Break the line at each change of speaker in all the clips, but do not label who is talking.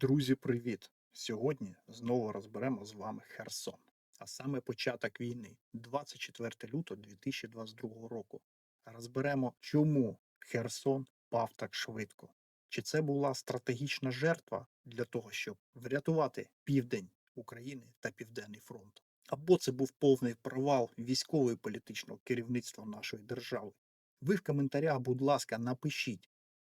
Друзі, привіт! Сьогодні знову розберемо з вами Херсон, а саме початок війни, 24 лютого 2022 року. Розберемо, чому Херсон пав так швидко. Чи це була стратегічна жертва для того, щоб врятувати південь України та Південний фронт? Або це був повний провал військового і політичного керівництва нашої держави? Ви в коментарях, будь ласка, напишіть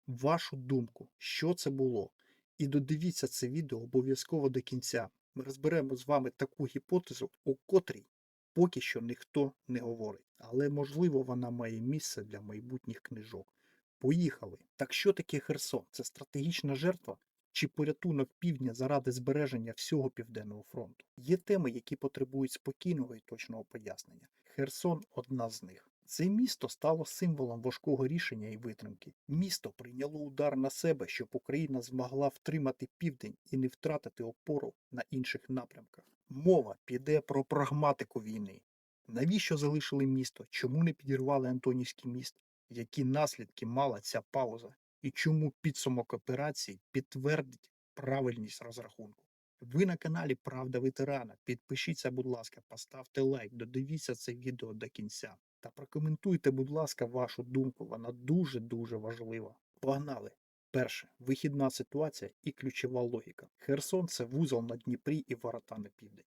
вашу думку, що це було. І додивіться це відео обов'язково до кінця. Ми розберемо з вами таку гіпотезу, у котрій поки що ніхто не говорить. Але можливо вона має місце для майбутніх книжок. Поїхали. Так що таке Херсон? Це стратегічна жертва чи порятунок півдня заради збереження всього Південного фронту? Є теми, які потребують спокійного і точного пояснення. Херсон одна з них. Це місто стало символом важкого рішення і витримки. Місто прийняло удар на себе, щоб Україна змогла втримати південь і не втратити опору на інших напрямках. Мова піде про прагматику війни. Навіщо залишили місто? Чому не підірвали Антонівський міст? Які наслідки мала ця пауза? І чому підсумок операції підтвердить правильність розрахунку? Ви на каналі Правда ветерана. Підпишіться, будь ласка, поставте лайк, додивіться це відео до кінця. Та прокоментуйте, будь ласка, вашу думку. Вона дуже-дуже важлива. Погнали! Перше вихідна ситуація і ключова логіка. Херсон це вузол на Дніпрі і ворота на південь.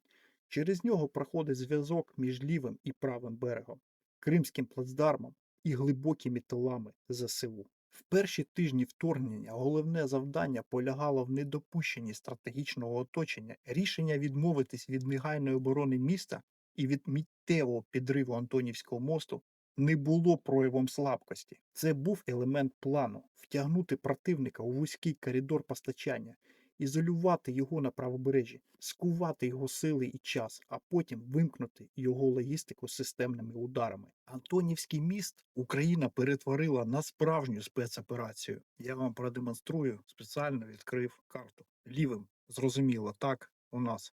Через нього проходить зв'язок між лівим і правим берегом, Кримським плацдармом і глибокими тилами ЗСУ. В перші тижні вторгнення головне завдання полягало в недопущенні стратегічного оточення, рішення відмовитись від негайної оборони міста і від миттєвого підриву Антонівського мосту не було проявом слабкості. Це був елемент плану втягнути противника у вузький коридор постачання, ізолювати його на правобережжі, скувати його сили і час, а потім вимкнути його логістику системними ударами. Антонівський міст Україна перетворила на справжню спецоперацію. Я вам продемонструю, спеціально відкрив карту. Лівим зрозуміло, так у нас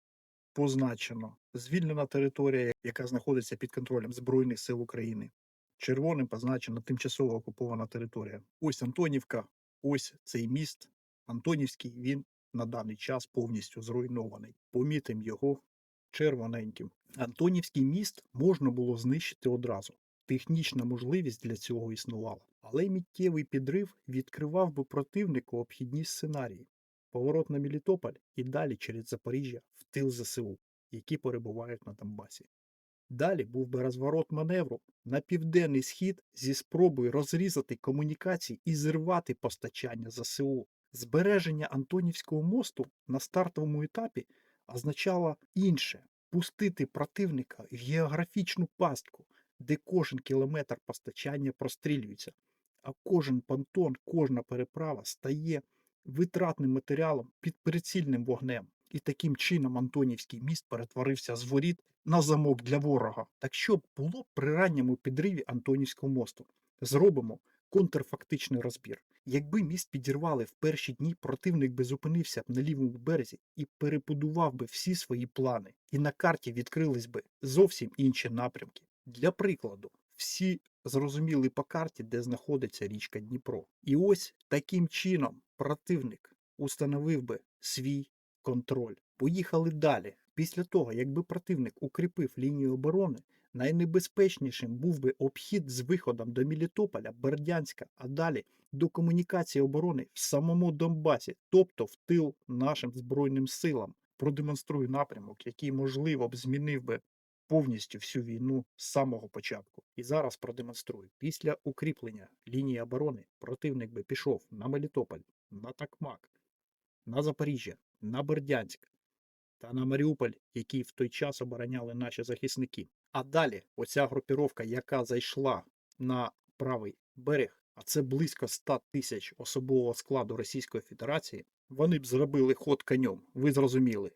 позначено звільнена територія, яка знаходиться під контролем Збройних сил України. Червоним позначена тимчасово окупована територія. Ось Антонівка, ось цей міст. Антонівський він на даний час повністю зруйнований. Помітимо його червоненьким. Антонівський міст можна було знищити одразу. Технічна можливість для цього існувала. Але миттєвий підрив відкривав би противнику обхідні сценарії поворот на Мелітополь і далі через Запоріжжя в тил ЗСУ, які перебувають на Донбасі. Далі був би розворот маневру на південний схід зі спробою розрізати комунікації і зірвати постачання ЗСУ. Збереження Антонівського мосту на стартовому етапі означало інше пустити противника в географічну пастку, де кожен кілометр постачання прострілюється, а кожен понтон, кожна переправа стає витратним матеріалом під прицільним вогнем. І таким чином Антонівський міст перетворився з воріт на замок для ворога. Так що було при ранньому підриві Антонівського мосту? Зробимо контрфактичний розбір. Якби міст підірвали в перші дні, противник би зупинився б на лівому березі і перебудував би всі свої плани, і на карті відкрились би зовсім інші напрямки. Для прикладу, всі зрозуміли по карті, де знаходиться річка Дніпро. І ось таким чином противник установив би свій контроль. Поїхали далі. Після того, якби противник укріпив лінію оборони, найнебезпечнішим був би обхід з виходом до Мелітополя, Бердянська, а далі до комунікації оборони в самому Донбасі, тобто в тил нашим Збройним силам. Продемонструю напрямок, який, можливо, б змінив би повністю всю війну з самого початку. І зараз продемонструю. Після укріплення лінії оборони противник би пішов на Мелітополь, на Такмак, на Запоріжжя, на Бердянськ та на Маріуполь, який в той час обороняли наші захисники. А далі оця групіровка, яка зайшла на правий берег, а це близько 100 тисяч особового складу Російської Федерації, вони б зробили ход конем, ви зрозуміли,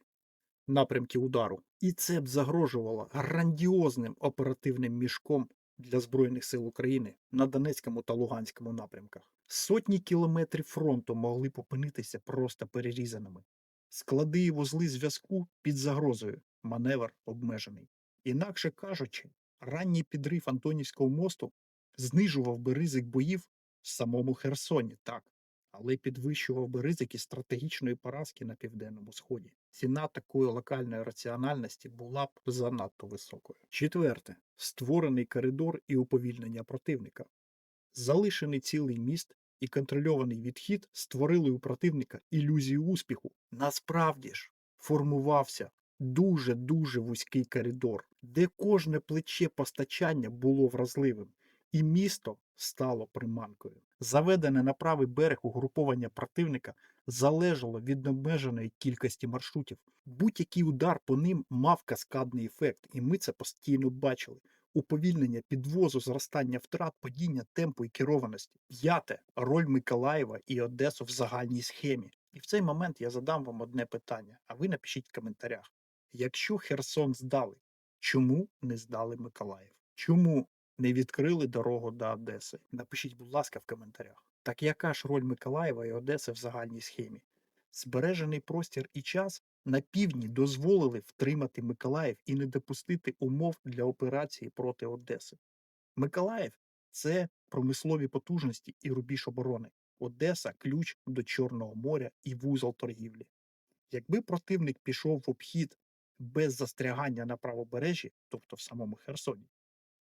напрямки удару. І це б загрожувало грандіозним оперативним мішком для Збройних сил України на Донецькому та Луганському напрямках. Сотні кілометрів фронту могли б опинитися просто перерізаними. Склади і вузли зв'язку під загрозою, маневр обмежений. Інакше кажучи, ранній підрив Антонівського мосту знижував би ризик боїв в самому Херсоні, так. але підвищував би ризики стратегічної поразки на південному сході. Ціна такої локальної раціональності була б занадто високою. Четверте створений коридор і уповільнення противника. Залишений цілий міст і контрольований відхід створили у противника ілюзію успіху. Насправді ж формувався дуже-дуже вузький коридор, де кожне плече постачання було вразливим, і місто стало приманкою. Заведене на правий берег угруповання противника залежало від обмеженої кількості маршрутів. Будь-який удар по ним мав каскадний ефект, і ми це постійно бачили. Уповільнення підвозу, зростання втрат, падіння темпу і керованості. П'яте роль Миколаєва і Одесу в загальній схемі. І в цей момент я задам вам одне питання, а ви напишіть в коментарях. Якщо Херсон здали, чому не здали Миколаїв? Чому не відкрили дорогу до Одеси? Напишіть, будь ласка, в коментарях. Так яка ж роль Миколаєва і Одеси в загальній схемі? Збережений простір і час на півдні дозволили втримати Миколаїв і не допустити умов для операції проти Одеси. Миколаїв це промислові потужності і рубіж оборони. Одеса ключ до Чорного моря і вузол торгівлі. Якби противник пішов в обхід без застрягання на правобережжі, тобто в самому Херсоні,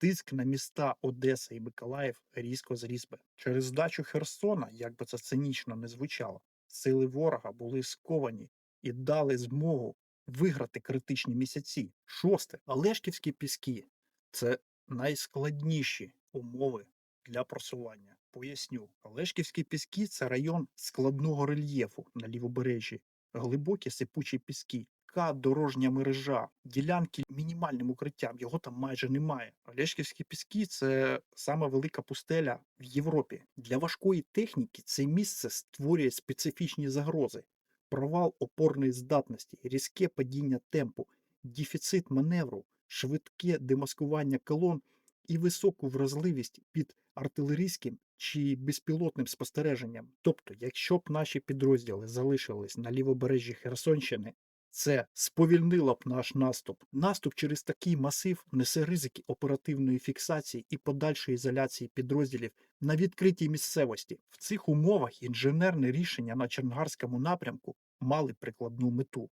тиск на міста Одеса і Миколаїв різко зріс би. Через здачу Херсона, як би це цинічно не звучало, сили ворога були сковані і дали змогу виграти критичні місяці. Шосте. Олешківські піски це найскладніші умови для просування. Поясню, Олешківські піски це район складного рельєфу на лівобережжі, глибокі сипучі піски, яка дорожня мережа, ділянки мінімальним укриттям, його там майже немає. Олешківські піски це саме велика пустеля в Європі. Для важкої техніки це місце створює специфічні загрози, провал опорної здатності, різке падіння темпу, дефіцит маневру, швидке демаскування колон і високу вразливість під артилерійським чи безпілотним спостереженням. Тобто, якщо б наші підрозділи залишились на лівобережжі Херсонщини, це сповільнило б наш наступ. Наступ через такий масив несе ризики оперативної фіксації і подальшої ізоляції підрозділів на відкритій місцевості. В цих умовах інженерне рішення на Чернгарському напрямку мали прикладну мету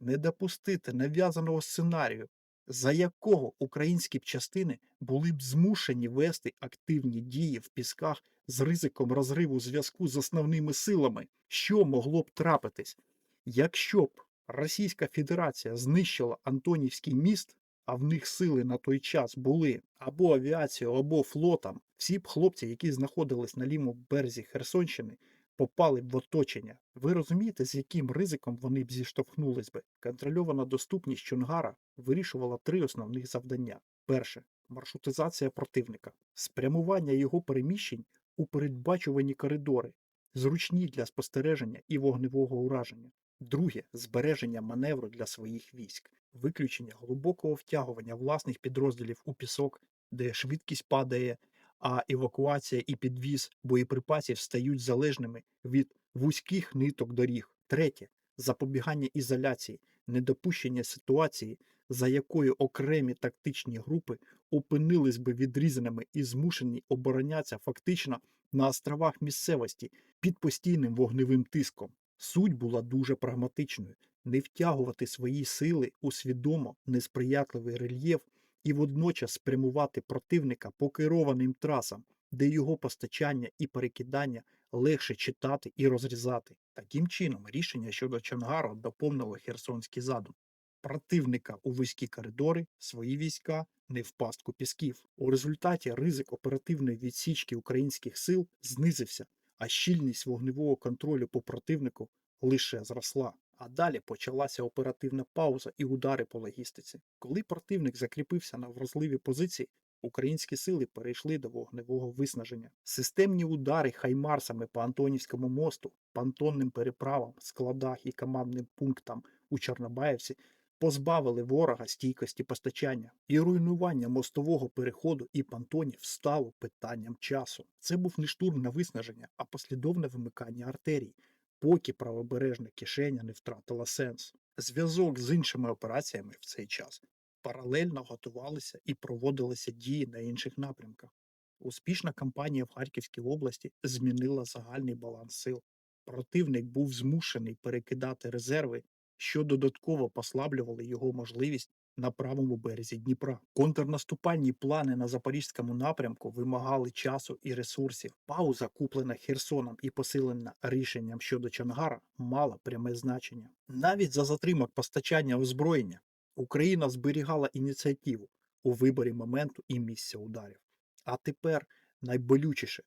не допустити нав'язаного сценарію, за якого українські б частини були б змушені вести активні дії в пісках з ризиком розриву зв'язку з основними силами, що могло б трапитись, якщо б Російська Федерація знищила Антонівський міст, а в них сили на той час були або авіацією, або флотом, всі б хлопці, які знаходились на лівому березі Херсонщини, попали б в оточення. Ви розумієте, з яким ризиком вони б зіштовхнулись би? Контрольована доступність Чонгара вирішувала три основних завдання: перше маршрутизація противника, спрямування його переміщень у передбачувані коридори, зручні для спостереження і вогневого ураження. Друге збереження маневру для своїх військ, виключення глибокого втягування власних підрозділів у пісок, де швидкість падає, а евакуація і підвіз боєприпасів стають залежними від вузьких ниток доріг. Третє запобігання ізоляції, недопущення ситуації, за якою окремі тактичні групи опинились би відрізаними і змушені оборонятися фактично на островах місцевості під постійним вогневим тиском. Суть була дуже прагматичною не втягувати свої сили у свідомо несприятливий рельєф і водночас спрямувати противника по керованим трасам, де його постачання і перекидання легше читати і розрізати. Таким чином, рішення щодо Чонгару доповнило Херсонський задум. Противника у вузькі коридори, свої війська не в пастку пісків. У результаті ризик оперативної відсічки українських сил знизився, а щільність вогневого контролю по противнику лише зросла. А далі почалася оперативна пауза і удари по логістиці. Коли противник закріпився на вразливі позиції, українські сили перейшли до вогневого виснаження. Системні удари хаймарсами по Антонівському мосту, понтонним переправам, складах і командним пунктам у Чорнобаївці позбавили ворога стійкості постачання, і руйнування мостового переходу і понтонів стало питанням часу. Це був не штурм на виснаження, а послідовне вимикання артерій, поки правобережна кишеня не втратила сенс. Зв'язок з іншими операціями в цей час паралельно готувалися і проводилися дії на інших напрямках. Успішна кампанія в Харківській області змінила загальний баланс сил. Противник був змушений перекидати резерви, що додатково послаблювали його можливість на правому березі Дніпра. Контрнаступальні плани на запорізькому напрямку вимагали часу і ресурсів. Пауза, куплена Херсоном і посилена рішенням щодо Чангара, мала пряме значення. Навіть за затримок постачання озброєння Україна зберігала ініціативу у виборі моменту і місця ударів. А тепер найболючіше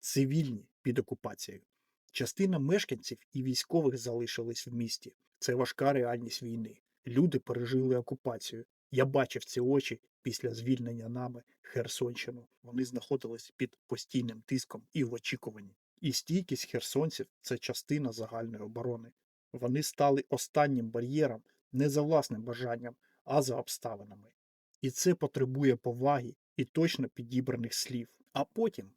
цивільні під окупацією. Частина мешканців і військових залишились в місті. Це важка реальність війни. Люди пережили окупацію. Я бачив ці очі після звільнення нами Херсонщину. Вони знаходились під постійним тиском і в очікуванні. І стійкість херсонців це частина загальної оборони. Вони стали останнім бар'єром не за власним бажанням, а за обставинами. І це потребує поваги і точно підібраних слів. А потім,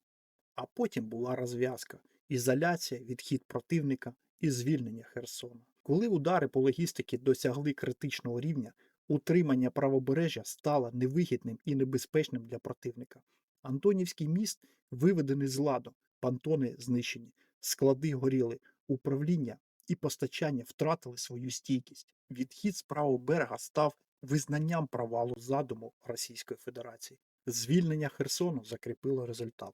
а потім була розв'язка, ізоляція, відхід противника і звільнення Херсона. Коли удари по логістиці досягли критичного рівня, утримання правобережжя стало невигідним і небезпечним для противника. Антонівський міст виведений з ладу, пантони знищені, склади горіли, управління і постачання втратили свою стійкість. Відхід з правого берега став визнанням провалу задуму Російської Федерації. Звільнення Херсону закріпило результат.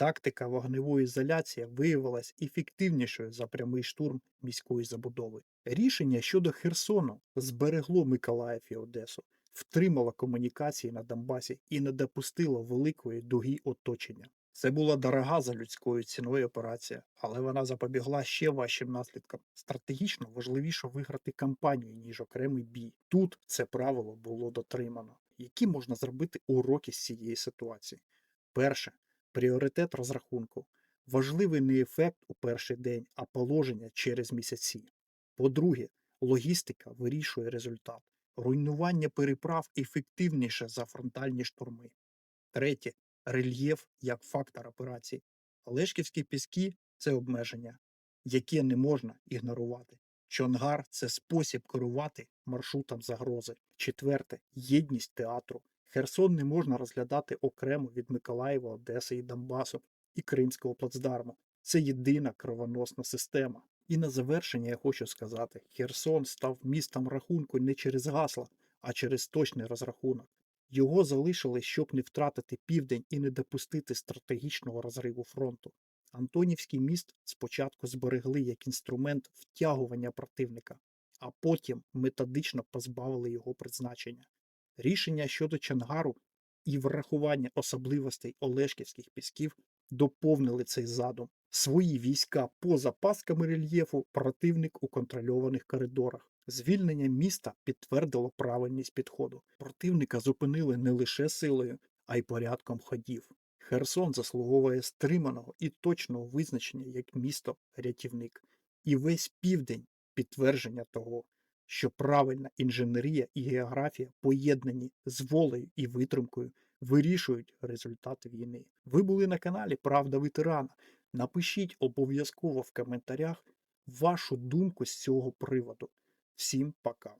Тактика вогневої ізоляції виявилась ефективнішою за прямий штурм міської забудови. Рішення щодо Херсону зберегло Миколаїв і Одесу, втримало комунікації на Донбасі і не допустило великої дуги оточення. Це була дорога за людською ціною операція, але вона запобігла ще важчим наслідкам. Стратегічно важливіше виграти кампанію, ніж окремий бій. Тут це правило було дотримано. Які можна зробити уроки з цієї ситуації? Перше пріоритет розрахунку. Важливий не ефект у перший день, а положення через місяці. По-друге, логістика вирішує результат. Руйнування переправ ефективніше за фронтальні штурми. Третє рельєф як фактор операції. Олешківські піски це обмеження, яке не можна ігнорувати. Чонгар це спосіб керувати маршрутом загрози. Четверте єдність театру. Херсон не можна розглядати окремо від Миколаєва, Одеси і Донбасу і Кримського плацдарму. Це єдина кровоносна система. І на завершення я хочу сказати: Херсон став містом рахунку не через гасла, а через точний розрахунок. Його залишили, щоб не втратити південь і не допустити стратегічного розриву фронту. Антонівський міст спочатку зберегли як інструмент втягування противника, а потім методично позбавили його призначення. Рішення щодо Чангару і врахування особливостей Олешківських пісків доповнили цей задум. Свої війська поза пасками рельєфу противник у контрольованих коридорах. Звільнення міста підтвердило правильність підходу. Противника зупинили не лише силою, а й порядком ходів. Херсон заслуговує стриманого і точного визначення як місто-рятівник. І весь південь підтвердження того, що правильна інженерія і географія, поєднані з волею і витримкою, вирішують результати війни. Ви були на каналі Правда ветерана. Напишіть обов'язково в коментарях вашу думку з цього приводу. Всім пока!